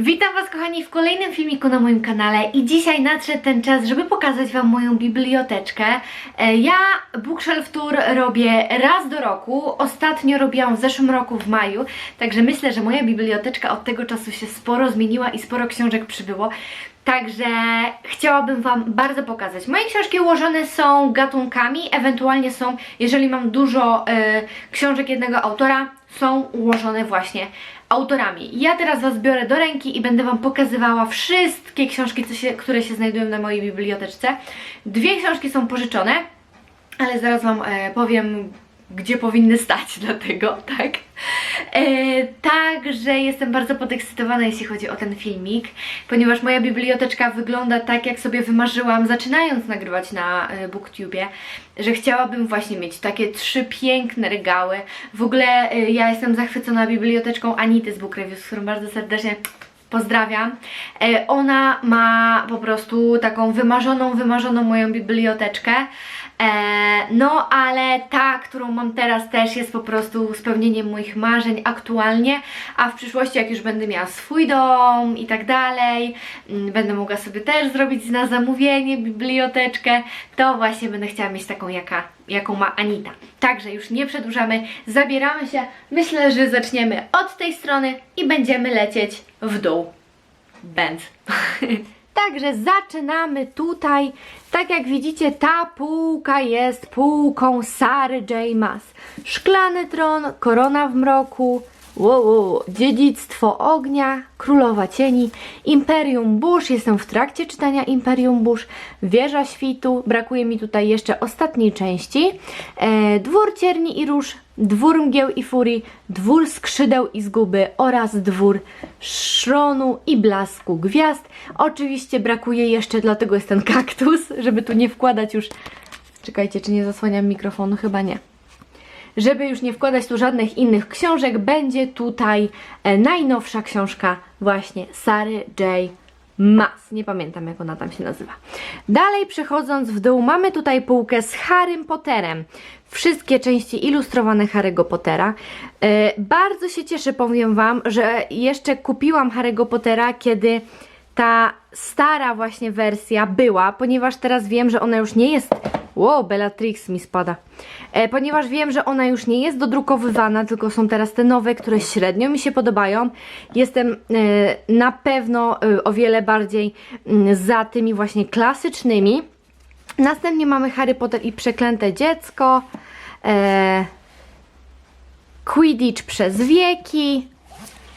Witam Was kochani w kolejnym filmiku na moim kanale i dzisiaj nadszedł ten czas, żeby pokazać Wam moją biblioteczkę. E, Ja Bookshelf Tour robię raz do roku, ostatnio robiłam w zeszłym roku w maju, także myślę, że moja biblioteczka od tego czasu się sporo zmieniła i sporo książek przybyło. Także chciałabym Wam bardzo pokazać. Moje książki ułożone są gatunkami, ewentualnie są, jeżeli mam dużo e, książek jednego autora, są ułożone właśnie autorami. Ja teraz Was biorę do ręki i będę Wam pokazywała wszystkie książki, się, które się znajdują na mojej biblioteczce. Dwie książki są pożyczone, ale zaraz Wam e, powiem, gdzie powinny stać dlatego, tak? E, także jestem bardzo podekscytowana, jeśli chodzi o ten filmik, ponieważ moja biblioteczka wygląda tak, jak sobie wymarzyłam, zaczynając nagrywać na e, BookTubie, że chciałabym właśnie mieć takie trzy piękne regały. W ogóle e, ja jestem zachwycona biblioteczką Anity z Book Reviews, którą bardzo serdecznie pozdrawiam. E, Ona ma po prostu taką wymarzoną, wymarzoną moją biblioteczkę. E, no, ale ta, którą mam teraz też jest po prostu spełnieniem moich marzeń aktualnie, a w przyszłości jak już będę miała swój dom i tak dalej, mm, będę mogła sobie też zrobić na zamówienie biblioteczkę, to właśnie będę chciała mieć taką, jaka, jaką ma Anita. Także już nie przedłużamy, zabieramy się. Myślę, że zaczniemy od tej strony i będziemy lecieć w dół. Będz. Także zaczynamy tutaj. Tak jak widzicie, ta półka jest półką Sary J. Szklany tron, korona w mroku, wow, wow, dziedzictwo ognia, królowa cieni, Imperium Bush. Jestem w trakcie czytania Imperium Bush, wieża świtu. Brakuje mi tutaj jeszcze ostatniej części. E, dwór cierni i róż, dwór mgieł i furii, dwór skrzydeł i zguby oraz dwór szronu i blasku gwiazd. Oczywiście brakuje jeszcze, dlatego jest ten kaktus, żeby tu nie wkładać już. Czekajcie, czy nie zasłaniam mikrofonu? Chyba nie. Żeby już nie wkładać tu żadnych innych książek, będzie tutaj e, najnowsza książka właśnie Sary J. Maas. Nie pamiętam jak ona tam się nazywa. Dalej przechodząc w dół, mamy tutaj półkę z Harrym Potterem. Wszystkie części ilustrowane Harry'ego Pottera. E, bardzo się cieszę, powiem Wam, że jeszcze kupiłam Harry'ego Pottera, kiedy ta stara właśnie wersja była, ponieważ teraz wiem, że ona już nie jest. Wow, Bellatrix mi spada. E, ponieważ wiem, że ona już nie jest dodrukowywana, tylko są teraz te nowe, które średnio mi się podobają. Jestem e, na pewno e, o wiele bardziej mm, za tymi właśnie klasycznymi. Następnie mamy Harry Potter i Przeklęte Dziecko. E, Quidditch przez wieki.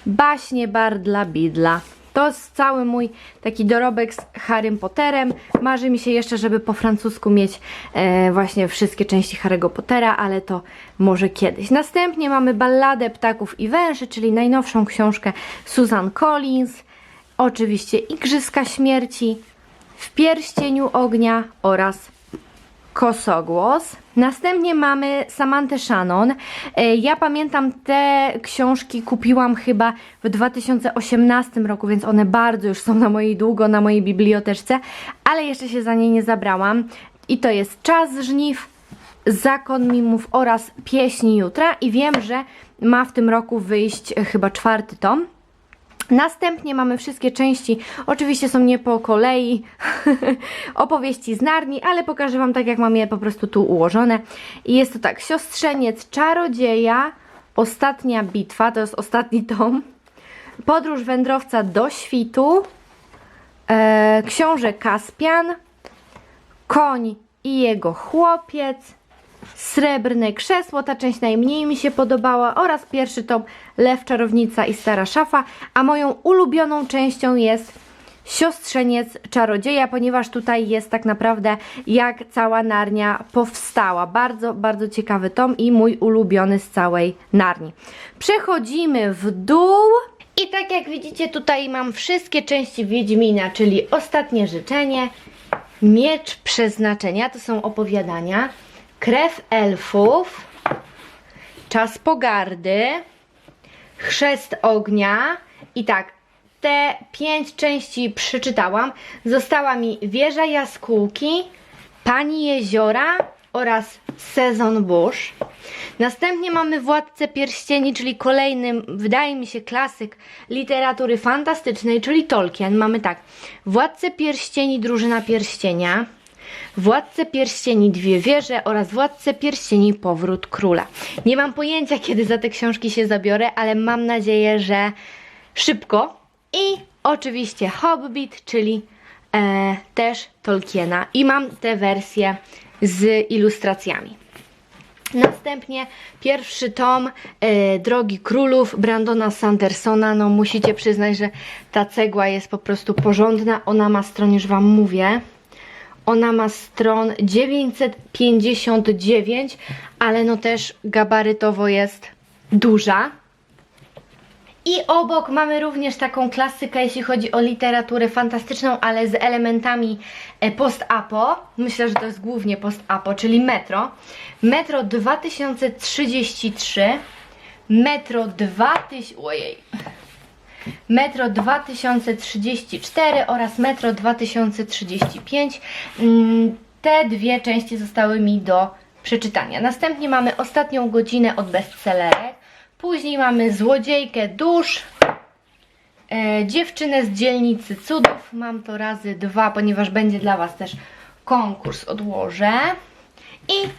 Baśnie Bardla Bidla. To jest cały mój taki dorobek z Harrym Potterem. Marzy mi się jeszcze, żeby po francusku mieć e, właśnie wszystkie części Harry'ego Pottera, ale to może kiedyś. Następnie mamy Balladę Ptaków i Węży, czyli najnowszą książkę Susan Collins. Oczywiście Igrzyska Śmierci, W Pierścieniu Ognia oraz Kosogłos. Następnie mamy Samantę Shannon. E, Ja pamiętam te książki kupiłam chyba w 2018 roku, więc one bardzo już są na mojej długo na mojej biblioteczce, ale jeszcze się za nie nie zabrałam. I to jest Czas Żniw, Zakon Mimów oraz Pieśni Jutra i wiem, że ma w tym roku wyjść e, chyba czwarty tom. Następnie mamy wszystkie części, oczywiście są nie po kolei, opowieści z Narni, ale pokażę Wam tak, jak mam je po prostu tu ułożone. I jest to tak, Siostrzeniec Czarodzieja, Ostatnia Bitwa, to jest ostatni tom, Podróż Wędrowca do Świtu, e, Książę Kaspian, Koń i jego chłopiec, Srebrne krzesło, ta część najmniej mi się podobała oraz pierwszy tom Lew, Czarownica i Stara Szafa, a moją ulubioną częścią jest Siostrzeniec Czarodzieja, ponieważ tutaj jest tak naprawdę jak cała Narnia powstała. Bardzo, bardzo ciekawy tom i mój ulubiony z całej Narni. Przechodzimy w dół. I tak jak widzicie tutaj mam wszystkie części Wiedźmina, czyli Ostatnie Życzenie, Miecz Przeznaczenia, to są opowiadania, Krew Elfów, Czas Pogardy, Chrzest Ognia i tak, te pięć części przeczytałam. Została mi Wieża Jaskółki, Pani Jeziora oraz Sezon Bush. Następnie mamy Władcę Pierścieni, czyli kolejny, wydaje mi się, klasyk literatury fantastycznej, czyli Tolkien. Mamy tak, Władcę Pierścieni, Drużyna Pierścienia, Władcę Pierścieni, Dwie Wieże oraz Władcę Pierścieni, Powrót Króla. Nie mam pojęcia, kiedy za te książki się zabiorę, ale mam nadzieję, że szybko. I oczywiście Hobbit, czyli e, też Tolkiena. I mam te wersje z ilustracjami. Następnie pierwszy tom e, Drogi Królów Brandona Sandersona. No musicie przyznać, że ta cegła jest po prostu porządna. Ona ma stron, już Wam mówię. Ona ma stron 959, ale no też gabarytowo jest duża. I obok mamy również taką klasykę, jeśli chodzi o literaturę fantastyczną, ale z elementami e, post-apo. Myślę, że to jest głównie post-apo, czyli Metro. Metro 2033, Metro 2000, ojej, Metro 2034 oraz Metro 2035. Mm, Te dwie części zostały mi do przeczytania. Następnie mamy ostatnią godzinę od bestsellerek. Później mamy Złodziejkę dusz, e, Dziewczynę z dzielnicy cudów. Mam to razy dwa, ponieważ będzie dla Was też konkurs. Odłożę. I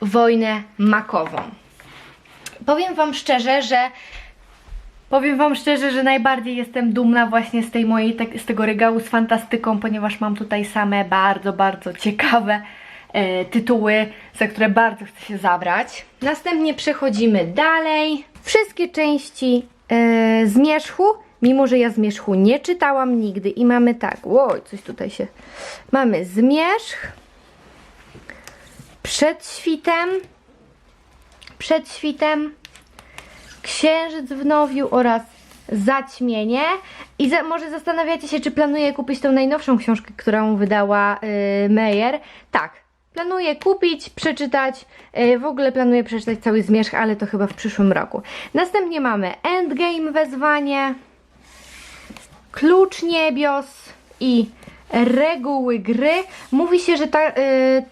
Wojnę makową. Powiem Wam szczerze, że Powiem Wam szczerze, że najbardziej jestem dumna właśnie z tej mojej, te, z tego regału z fantastyką, ponieważ mam tutaj same bardzo, bardzo ciekawe e, tytuły, za które bardzo chcę się zabrać. Następnie przechodzimy dalej. Wszystkie części e, Zmierzchu, mimo że ja Zmierzchu nie czytałam nigdy i mamy tak, oj, coś tutaj się... Mamy Zmierzch, Przed świtem, Przed świtem, Księżyc w Nowiu oraz Zaćmienie. I za, może zastanawiacie się, czy planuję kupić tą najnowszą książkę, którą wydała yy, Meyer. Tak, planuję kupić, przeczytać. Yy, w ogóle planuję przeczytać cały Zmierzch, ale to chyba w przyszłym roku. Następnie mamy Endgame Wezwanie, Klucz Niebios i Reguły Gry. Mówi się, że ta yy,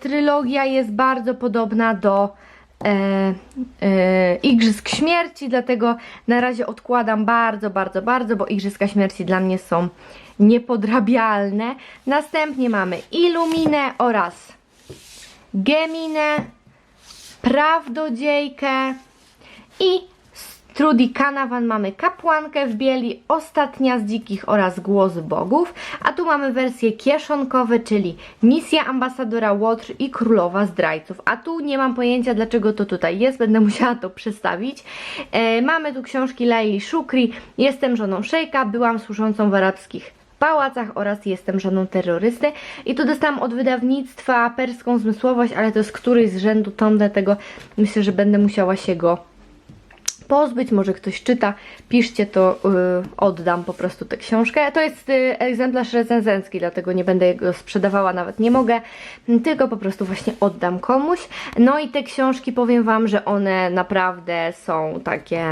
trylogia jest bardzo podobna do e, e, Igrzysk Śmierci, dlatego na razie odkładam bardzo, bardzo, bardzo, bo Igrzyska Śmierci dla mnie są niepodrabialne. Następnie mamy Illuminę oraz Geminę, Prawdodziejkę i Trudy Canavan mamy Kapłankę w bieli, Ostatnia z dzikich oraz Głos bogów, a tu mamy wersje kieszonkowe, czyli Misja ambasadora Łotr i Królowa zdrajców, a tu nie mam pojęcia dlaczego to tutaj jest, będę musiała to przestawić. E, mamy tu książki Laili Shukri, Jestem żoną szejka, byłam służącą w arabskich pałacach oraz Jestem żoną terrorysty. I tu dostałam od wydawnictwa Perską Zmysłowość, ale to jest któryś z rzędu tom, dlatego myślę, że będę musiała się go pozbyć, może ktoś czyta, piszcie to, yy, oddam po prostu tę książkę. To jest yy, egzemplarz recenzencki, dlatego nie będę go sprzedawała, nawet nie mogę, tylko po prostu właśnie oddam komuś. No i te książki powiem Wam, że one naprawdę są takie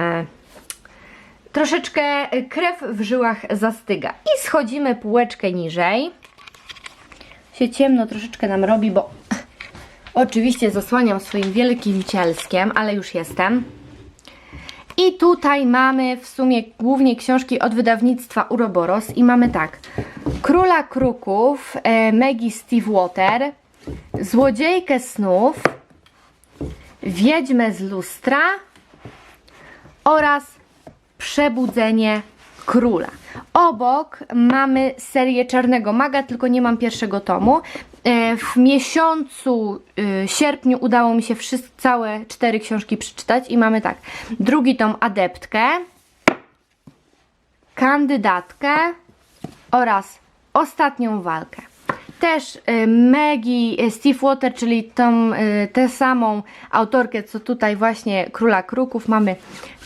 troszeczkę y, krew w żyłach zastyga. I schodzimy półeczkę niżej. Się ciemno troszeczkę nam robi, bo oczywiście zasłaniam swoim wielkim cielskiem, ale już jestem. I tutaj mamy w sumie głównie książki od wydawnictwa Uroboros i mamy tak Króla Kruków, e, Maggie Stevewater, Złodziejkę Snów, Wiedźmę z lustra oraz Przebudzenie Króla. Obok mamy serię Czarnego Maga, tylko nie mam pierwszego tomu. E, W miesiącu y, sierpniu udało mi się wszystkie, całe cztery książki przeczytać i mamy tak. Drugi tom Adeptkę, Kandydatkę oraz Ostatnią Walkę. Też y, Maggie Stevewater, czyli tą, y, tę samą autorkę, co tutaj właśnie Króla Kruków, mamy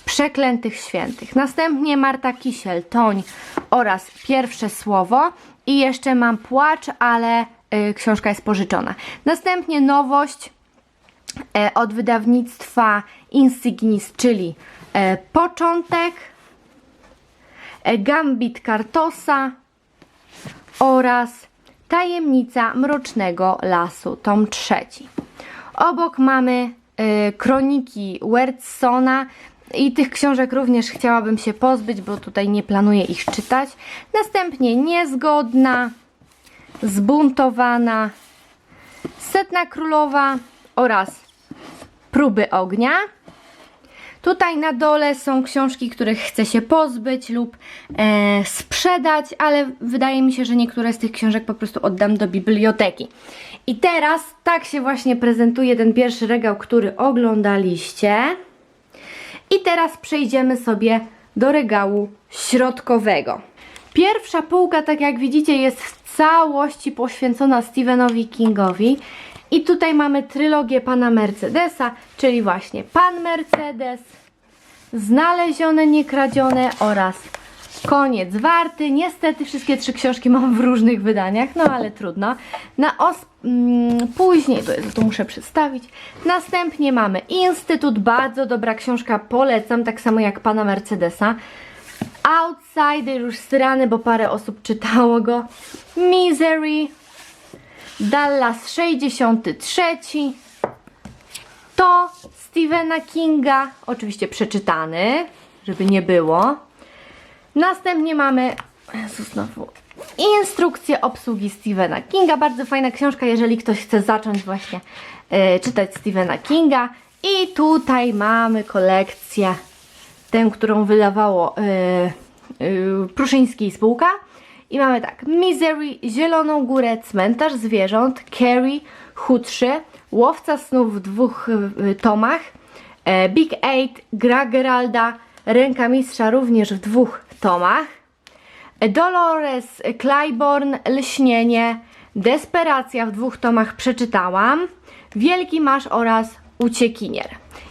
Przeklętych Świętych. Następnie Marta Kisiel, Toń oraz Pierwsze Słowo. I jeszcze mam Płacz, ale y, książka jest pożyczona. Następnie nowość e, od wydawnictwa Insignis, czyli e, Początek, e, Gambit Kartosa oraz Tajemnica Mrocznego Lasu, tom trzeci. Obok mamy y, kroniki Wertsona i tych książek również chciałabym się pozbyć, bo tutaj nie planuję ich czytać. Następnie Niezgodna, Zbuntowana, Setna Królowa oraz Próby Ognia. Tutaj na dole są książki, których chcę się pozbyć lub e, sprzedać, ale wydaje mi się, że niektóre z tych książek po prostu oddam do biblioteki. I teraz tak się właśnie prezentuje ten pierwszy regał, który oglądaliście. I teraz przejdziemy sobie do regału środkowego. Pierwsza półka, tak jak widzicie, jest w całości poświęcona Stephenowi Kingowi. I tutaj mamy trylogię pana Mercedesa, czyli właśnie Pan Mercedes, Znalezione, Niekradzione oraz Koniec Warty. Niestety wszystkie trzy książki mam w różnych wydaniach, no ale trudno. Na os mm, później, to jest, to muszę przedstawić. Następnie mamy Instytut, bardzo dobra książka, polecam, tak samo jak pana Mercedesa. Outsider już strany, bo parę osób czytało go. Misery, Dallas 63. To Stephena Kinga, oczywiście przeczytany, żeby nie było. Następnie mamy Jezu, znowu instrukcję obsługi Stephena Kinga. Bardzo fajna książka, jeżeli ktoś chce zacząć właśnie e, czytać Stephena Kinga. I tutaj mamy kolekcję, tę, którą wydawało e, e, Pruszyński spółka. I mamy tak, Misery, Zieloną Górę, Cmentarz Zwierząt, Carrie, Chudszy, Łowca Snów w dwóch y, tomach, e, Big Eight, Gra Geralda, Ręka Mistrza również w dwóch tomach, e, Dolores Claiborne, Lśnienie, Desperacja w dwóch tomach przeczytałam, Wielki Masz oraz Uciekinier.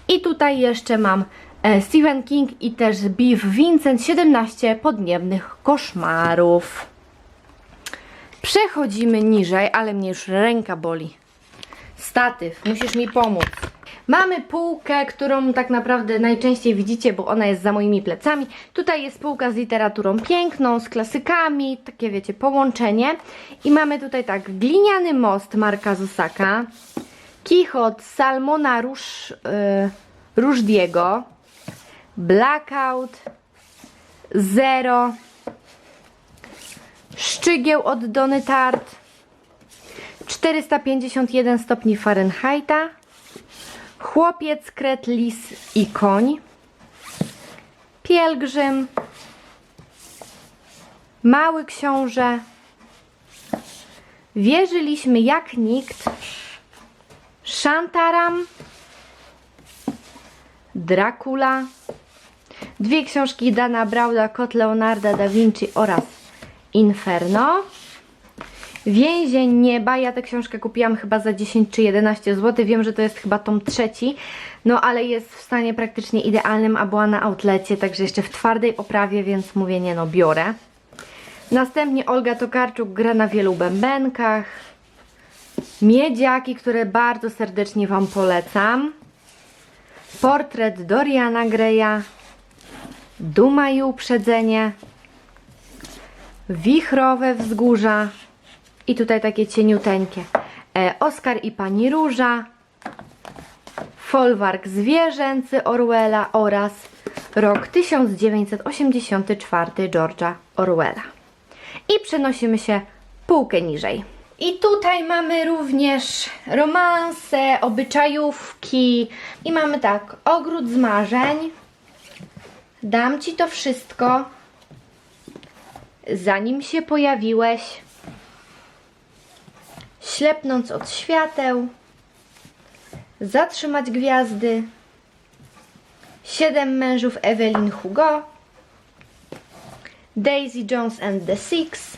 I tutaj jeszcze mam e, Stephen King i też Beef Vincent 17 podniebnych koszmarów. Przechodzimy niżej, ale mnie już ręka boli. Statyw, musisz mi pomóc. Mamy półkę, którą tak naprawdę najczęściej widzicie, bo ona jest za moimi plecami. Tutaj jest półka z literaturą piękną, z klasykami, takie wiecie, połączenie. I mamy tutaj tak, Gliniany most Marka Zusaka, Kichot Salmona Rusz, yy, Ruszdiego, Blackout, Zero, Szczygieł od Dony Tart, 451 stopni Fahrenheita, Chłopiec, kret, lis i koń, Pielgrzym, Mały książę, Wierzyliśmy jak nikt, Szantaram, Dracula, dwie książki Dana Brauda, Kot Leonarda da Vinci oraz Inferno. Więzień Nieba, ja tę książkę kupiłam chyba za 10 czy 11 zł, wiem, że to jest chyba tom trzeci, no ale jest w stanie praktycznie idealnym, a była na outlecie, także jeszcze w twardej oprawie, więc mówię, nie no, biorę. Następnie Olga Tokarczuk gra na wielu bębenkach. Miedziaki, które bardzo serdecznie Wam polecam. Portret Doriana Greya. Duma i uprzedzenie. Wichrowe wzgórza. I tutaj takie cieniuteńkie. E, Oskar i Pani Róża. Folwark zwierzęcy Orwella oraz rok 1984 George'a Orwella. I przenosimy się półkę niżej. I tutaj mamy również romanse, obyczajówki i mamy tak, ogród z marzeń. Dam Ci to wszystko, zanim się pojawiłeś, ślepnąc od świateł, zatrzymać gwiazdy, siedem mężów Evelyn Hugo, Daisy Jones and the Six,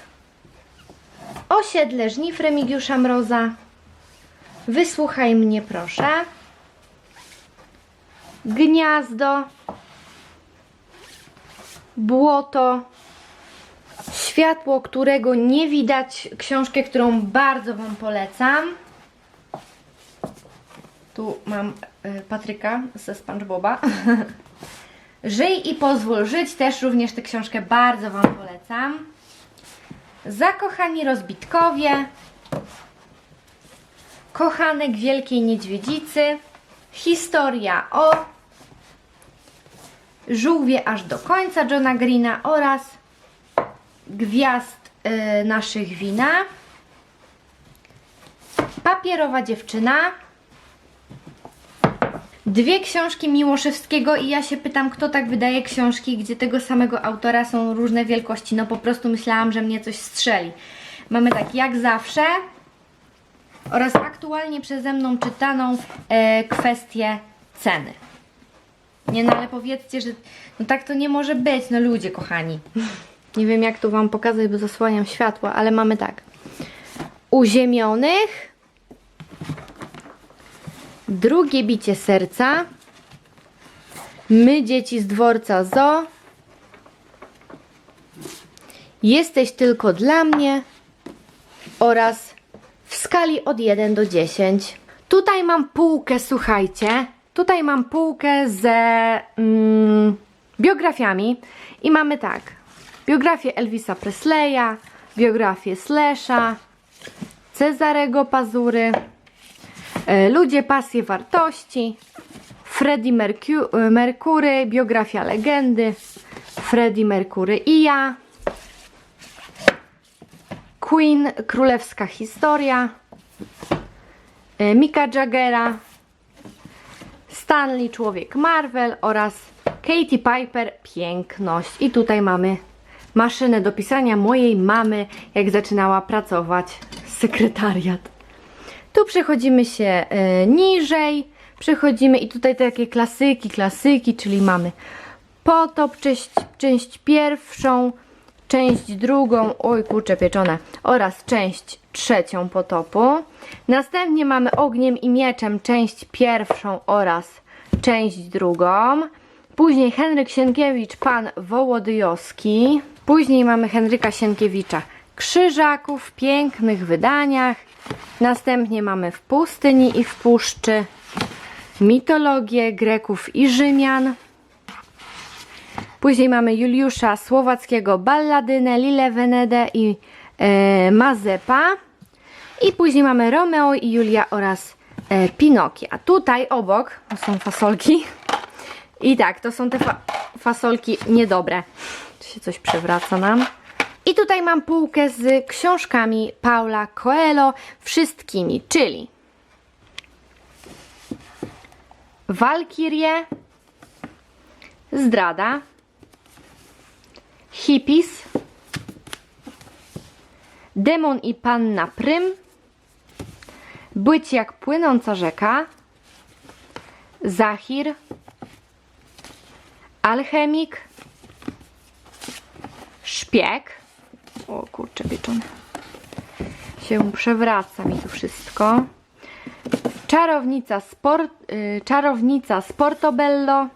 Osiedle żniw Remigiusza Mroza, Wysłuchaj mnie proszę, Gniazdo, Błoto, Światło, którego nie widać, książkę, którą bardzo Wam polecam. Tu mam y, Patryka ze SpongeBoba. Żyj i pozwól żyć, też również tę książkę bardzo Wam polecam. Zakochani rozbitkowie. Kochanek Wielkiej Niedźwiedzicy. Historia o Żółwie aż do końca Johna Greena oraz Gwiazd y, naszych wina. Papierowa dziewczyna. Dwie książki Miłoszewskiego i ja się pytam, kto tak wydaje książki, gdzie tego samego autora są różne wielkości. No po prostu myślałam, że mnie coś strzeli. Mamy tak jak zawsze oraz aktualnie przeze mną czytaną e, kwestię ceny. Nie no, ale powiedzcie, że no tak to nie może być, no ludzie kochani. Nie wiem jak tu Wam pokazać, bo zasłaniam światło, ale mamy tak. Uziemionych. Drugie bicie serca. My dzieci z dworca zo. Jesteś tylko dla mnie. Oraz w skali od 1 do 10. Tutaj mam półkę, słuchajcie. Tutaj mam półkę ze mm, biografiami i mamy tak. Biografię Elvisa Presleya, biografię Slasha, Cezarego Pazury, e, Ludzie, pasje, wartości, Freddie Mercu- Mercury, biografia legendy, Freddie Mercury i ja, Queen, królewska historia, e, Mika Jaggera, Stanley, człowiek Marvel oraz Katie Piper, piękność. I tutaj mamy maszynę do pisania mojej mamy, jak zaczynała pracować sekretariat. Tu przechodzimy się e, niżej, przechodzimy i tutaj takie klasyki, klasyki, czyli mamy potop, część, część pierwszą, część drugą, oj kurczę pieczone, oraz część trzecią potopu. Następnie mamy ogniem i mieczem, część pierwszą oraz część drugą. Później Henryk Sienkiewicz, pan Wołodyjowski. Później mamy Henryka Sienkiewicza, Krzyżaków w pięknych wydaniach. Następnie mamy w pustyni i w puszczy, mitologię Greków i Rzymian. Później mamy Juliusza Słowackiego, Balladynę, Lilę Wenedę i e, Mazepa. I później mamy Romeo i Julia oraz e, Pinokia. Tutaj obok są fasolki. I tak, to są te fa fasolki niedobre. Tu się coś przewraca nam. I tutaj mam półkę z książkami Paula Coelho, wszystkimi, czyli Walkirie, Zdrada, Hippies, Demon i Panna Prym, Być jak płynąca rzeka, Zachir, Alchemik, Szpieg, o kurczę pieczone, się przewraca mi tu wszystko, Czarownica, sport, y, czarownica Sportobello,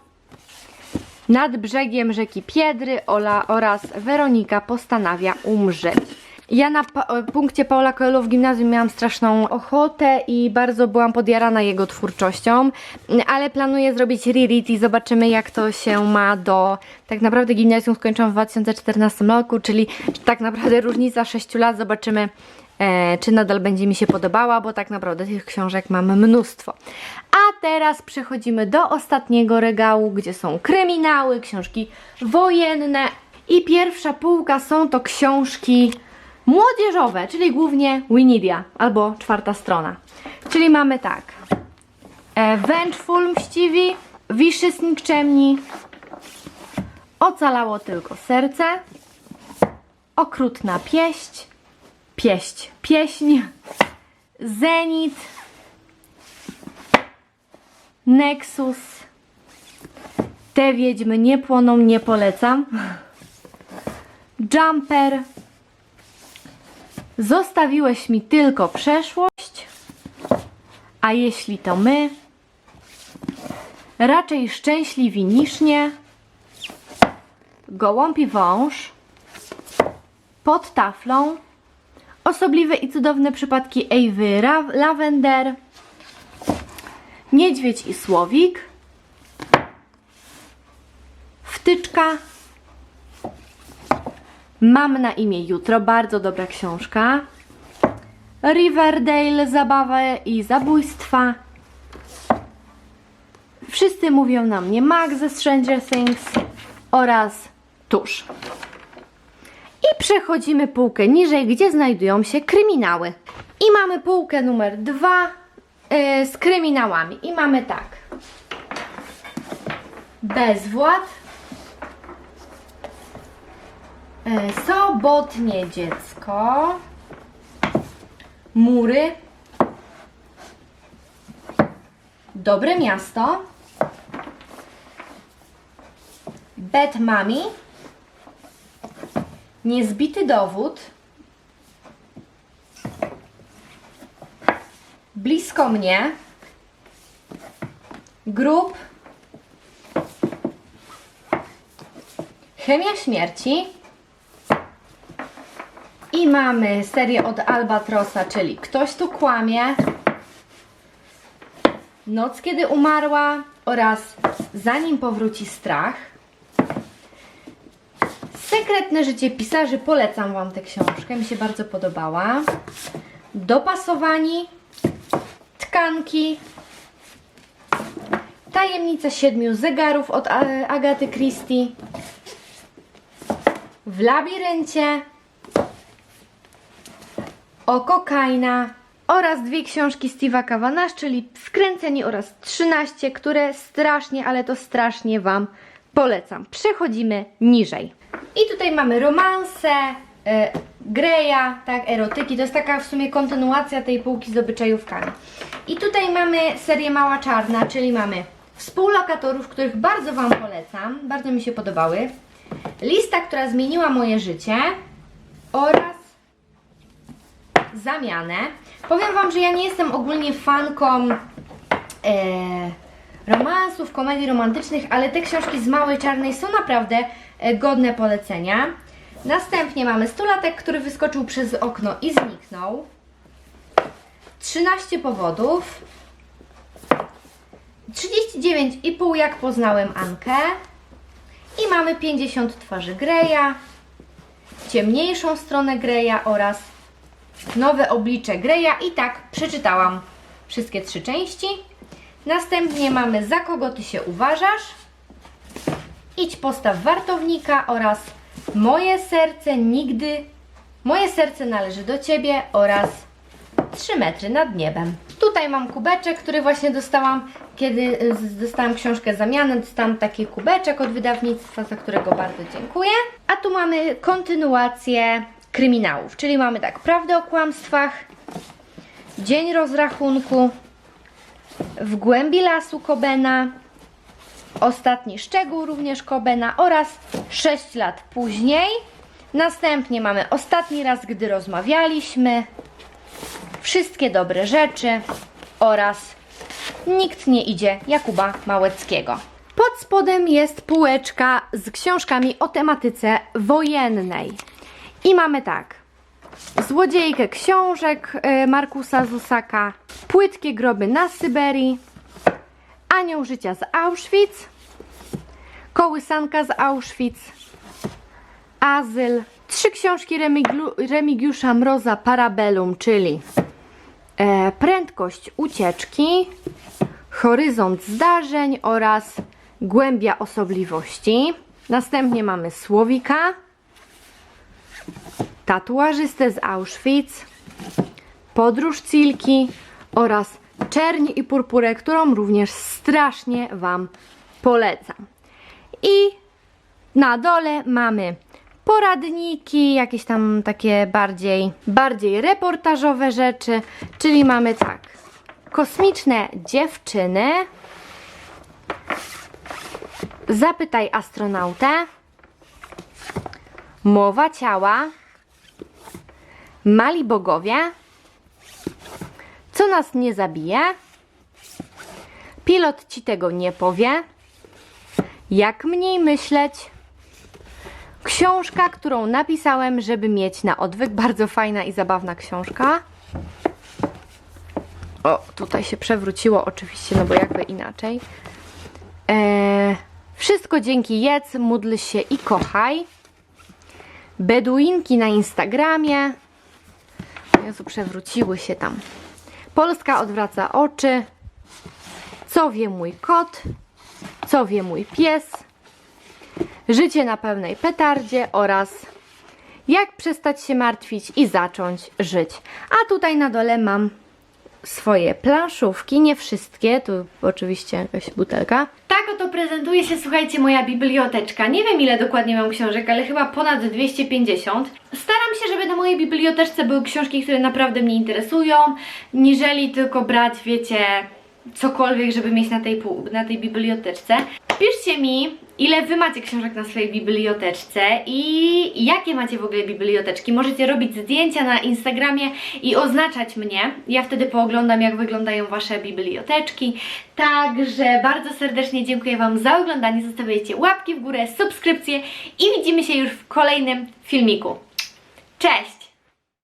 nad brzegiem rzeki Piedry Ola oraz Weronika postanawia umrzeć. Ja na e, punkcie Paula Coelho w gimnazjum miałam straszną ochotę i bardzo byłam podjarana jego twórczością, ale planuję zrobić reread i zobaczymy jak to się ma do... Tak naprawdę gimnazjum skończyłam w 2014 roku, czyli tak naprawdę różnica 6 lat, zobaczymy e, czy nadal będzie mi się podobała, bo tak naprawdę tych książek mam mnóstwo. A teraz przechodzimy do ostatniego regału, gdzie są kryminały, książki wojenne i pierwsza półka są to książki młodzieżowe, czyli głównie Winidia albo czwarta strona. Czyli mamy tak e, Vengeful Mściwi, Vicious Nikczemni, Ocalało tylko serce, Okrutna pieść, Pieść, pieśń, Zenit, Nexus, Te wiedźmy nie płoną, nie polecam, Jumper, Zostawiłeś mi tylko przeszłość, a jeśli to my, raczej szczęśliwi niż nie, Gołąbi wąż, Pod taflą, Osobliwe i cudowne przypadki Ewy Lavender, Niedźwiedź i Słowik, Wtyczka, Mam na imię Jutro, bardzo dobra książka. Riverdale, zabawę i zabójstwa. Wszyscy mówią na mnie Mac ze Stranger Things oraz Tusz. I przechodzimy półkę niżej, gdzie znajdują się kryminały. I mamy półkę numer dwa yy, z kryminałami. I mamy tak. Bezwład. Yy, sobotnie dziecko. Mury. Dobre miasto. Bad Mami. Niezbity dowód. Blisko mnie. Grób. Chemia śmierci. I mamy serię od Albatrosa, czyli Ktoś tu kłamie. Noc, kiedy umarła oraz Zanim powróci strach. Sekretne życie pisarzy, polecam Wam tę książkę, mi się bardzo podobała. Dopasowani, tkanki, tajemnica siedmiu zegarów od Agaty Christie, w labiryncie, Oko Kaina oraz dwie książki Steve'a Kavanaugh, czyli Skręceni oraz 13, które strasznie, ale to strasznie Wam polecam. Przechodzimy niżej. I tutaj mamy romanse, e, Greya, tak, erotyki. To jest taka w sumie kontynuacja tej półki z obyczajówkami. I tutaj mamy serię Mała Czarna, czyli mamy współlokatorów, których bardzo Wam polecam, bardzo mi się podobały. Lista, która zmieniła moje życie oraz zamianę. Powiem Wam, że ja nie jestem ogólnie fanką e, romansów, komedii romantycznych, ale te książki z Małej Czarnej są naprawdę e, godne polecenia. Następnie mamy Stulatek, który wyskoczył przez okno i zniknął. 13 powodów. 39,5 jak poznałem Ankę. I mamy 50 twarzy Greya, ciemniejszą stronę Greya oraz nowe oblicze Greya i tak przeczytałam wszystkie trzy części. Następnie mamy Za kogo ty się uważasz? Idź postaw wartownika oraz Moje serce nigdy Moje serce należy do ciebie oraz 3 metry nad niebem. Tutaj mam kubeczek, który właśnie dostałam, kiedy y, dostałam książkę zamianę. Dostałam taki kubeczek od wydawnictwa, za którego bardzo dziękuję. A tu mamy kontynuację kryminałów, czyli mamy tak, prawdę o kłamstwach, dzień rozrachunku, w głębi lasu Kobena, ostatni szczegół również Kobena oraz 6 lat później. Następnie mamy ostatni raz, gdy rozmawialiśmy, wszystkie dobre rzeczy oraz nikt nie idzie Jakuba Małeckiego. Pod spodem jest półeczka z książkami o tematyce wojennej. I mamy tak. Złodziejkę książek y, Markusa Zusaka, Płytkie groby na Syberii, Anioł życia z Auschwitz, Kołysanka z Auschwitz, Azyl, trzy książki Remigiusza Mroza Parabellum, czyli e, Prędkość ucieczki, Horyzont zdarzeń oraz Głębia osobliwości. Następnie mamy Słowika, Tatuażystę z Auschwitz, Podróż Cilki oraz Czerń i Purpurę, którą również strasznie Wam polecam. I na dole mamy poradniki, jakieś tam takie bardziej, bardziej reportażowe rzeczy, czyli mamy tak, kosmiczne dziewczyny, zapytaj astronautę, mowa ciała, mali bogowie, nas nie zabije, pilot ci tego nie powie, jak mniej myśleć, książka, którą napisałem, żeby mieć na odwyk. Bardzo fajna i zabawna książka. O, tutaj się przewróciło oczywiście, no bo jakby inaczej. Eee, wszystko dzięki jedz, módl się i kochaj. Beduinki na Instagramie. Jezu, przewróciły się tam. Polska odwraca oczy. Co wie mój kot? Co wie mój pies? Życie na pełnej petardzie oraz jak przestać się martwić i zacząć żyć. A tutaj na dole mam swoje planszówki, nie wszystkie, tu oczywiście jakaś butelka. Tak oto prezentuje się, słuchajcie, moja biblioteczka. Nie wiem ile dokładnie mam książek, ale chyba ponad 250. Staram się, żeby na mojej biblioteczce były książki, które naprawdę mnie interesują, niżeli tylko brać, wiecie, cokolwiek, żeby mieć na tej, na tej biblioteczce. Piszcie mi, ile wy macie książek na swojej biblioteczce i jakie macie w ogóle biblioteczki. Możecie robić zdjęcia na Instagramie i oznaczać mnie. Ja wtedy pooglądam, jak wyglądają wasze biblioteczki. Także bardzo serdecznie dziękuję wam za oglądanie. Zostawiajcie łapki w górę, subskrypcje i widzimy się już w kolejnym filmiku. Cześć!